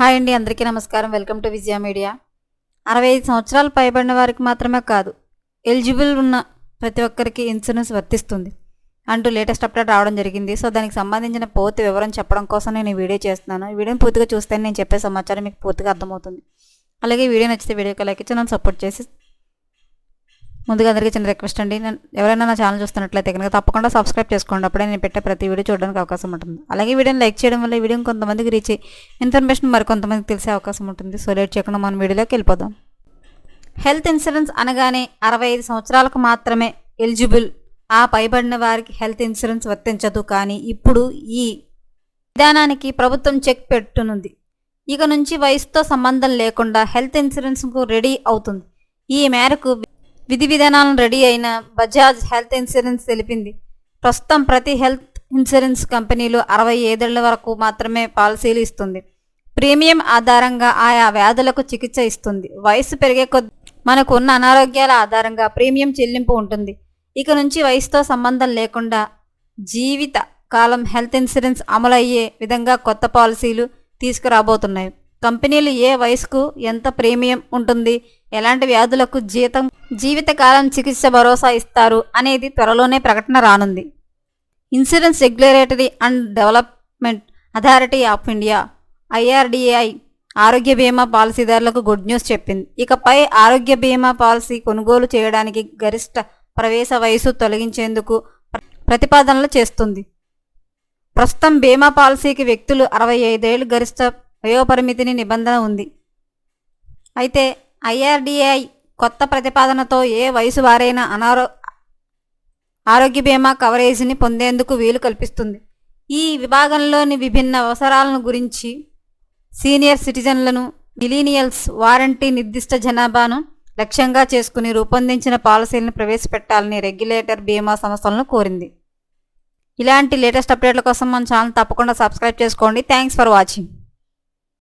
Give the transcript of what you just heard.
Hi అండి అందరికీ నమస్కారం. Welcome to Vijaya media. అరవై ఐదు సంవత్సరాలు పైబడిన వారికి మాత్రమే కాదు ఎలిజిబుల్ ఉన్న ప్రతి ఒక్కరికి ఇన్సూరెన్స్ వర్తిస్తుంది అంటూ లేటెస్ట్ అప్డేట్ రావడం జరిగింది. సో దానికి సంబంధించిన పూర్తి వివరం చెప్పడం కోసం నేను ఈ వీడియో చేస్తున్నాను. ఈ వీడియోని పూర్తిగా చూస్తే నేను చెప్పే సమాచారం మీకు పూర్తిగా అర్థమవుతుంది. అలాగే వీడియో నచ్చితే వీడియోకి లైక్ ఇచ్చి నన్ను సపోర్ట్ చేసి ముందుగా అందరికీ చిన్న రిక్వెస్ట్ అండి. నేను ఎవరైనా నా ఛానల్ చూస్తున్నట్లయితే కనుక తప్పకుండా సబ్స్క్రైబ్ చేసుకోండి. అప్పుడే నేను పెట్టే ప్రతి వీడియో చూడడానికి అవకాశం ఉంటుంది. అలాగే వీడియోని లైక్ చేయడం వల్ల ఈ వీడియోని కొంతమందికి రీచ్ అయ్యి ఇన్ఫర్మేషన్ మరి కొంతమందికి తెలిసే అవకాశం ఉంటుంది. సో లేట్ చేయకుండా మనం వీడియోలోకి వెళ్ళిపోదాం. హెల్త్ ఇన్సూరెన్స్ అనగానే అరవై ఐదు సంవత్సరాలకు మాత్రమే ఎలిజిబుల్ ఆ పైబడిన వారికి హెల్త్ ఇన్సూరెన్స్ వర్తించదు. కానీ ఇప్పుడు ఈ విధానానికి ప్రభుత్వం చెక్ పెట్టునుంది. ఇక నుంచి వయసుతో సంబంధం లేకుండా హెల్త్ ఇన్సూరెన్స్కు రెడీ అవుతుంది. ఈ మేరకు విధి విధానాలను రెడీ అయిన బజాజ్ హెల్త్ ఇన్సూరెన్స్ తెలిపింది. ప్రస్తుతం ప్రతి హెల్త్ ఇన్సూరెన్స్ కంపెనీలు అరవై ఐదేళ్ళ వరకు మాత్రమే పాలసీలు ఇస్తుంది. ప్రీమియం ఆధారంగా ఆయా వ్యాధులకు చికిత్స ఇస్తుంది. వయసు పెరిగే కొద్ది మనకు ఉన్న అనారోగ్యాల ఆధారంగా ప్రీమియం చెల్లింపు ఉంటుంది. ఇక నుంచి వయసుతో సంబంధం లేకుండా జీవిత కాలం హెల్త్ ఇన్సూరెన్స్ అమలయ్యే విధంగా కొత్త పాలసీలు తీసుకురాబోతున్నాయి. కంపెనీలు ఏ వయసుకు ఎంత ప్రీమియం ఉంటుంది ఎలాంటి వ్యాధులకు జీతం జీవితకాలం చికిత్స భరోసా ఇస్తారు అనేది త్వరలోనే ప్రకటన రానుంది. Insurance regulatory and development authority of India IRDAI ఆరోగ్య బీమా పాలసీదారులకు గుడ్ న్యూస్ చెప్పింది. ఇకపై ఆరోగ్య బీమా పాలసీ కొనుగోలు చేయడానికి గరిష్ట ప్రవేశ వయసు తొలగించేందుకు ప్రతిపాదనలు చేస్తుంది. ప్రస్తుతం బీమా పాలసీకి వ్యక్తులు అరవై ఐదేళ్ళు గరిష్ట వయోపరిమితిని నిబంధన ఉంది. అయితే ఐఆర్డిఐ కొత్త ప్రతిపాదనతో ఏ వయసు వారైనా అనారో ఆరోగ్య బీమా కవరేజీని పొందేందుకు వీలు కల్పిస్తుంది. ఈ విభాగంలోని విభిన్న అవసరాలను గురించి సీనియర్ సిటిజన్లను మిలీనియల్స్ వారంటీ నిర్దిష్ట జనాభాను లక్ష్యంగా చేసుకుని రూపొందించిన పాలసీలను ప్రవేశపెట్టాలని రెగ్యులేటర్ బీమా సంస్థలను కోరింది. ఇలాంటి లేటెస్ట్ అప్డేట్ల కోసం మన ఛానల్ తప్పకుండా సబ్స్క్రైబ్ చేసుకోండి. Thanks for watching.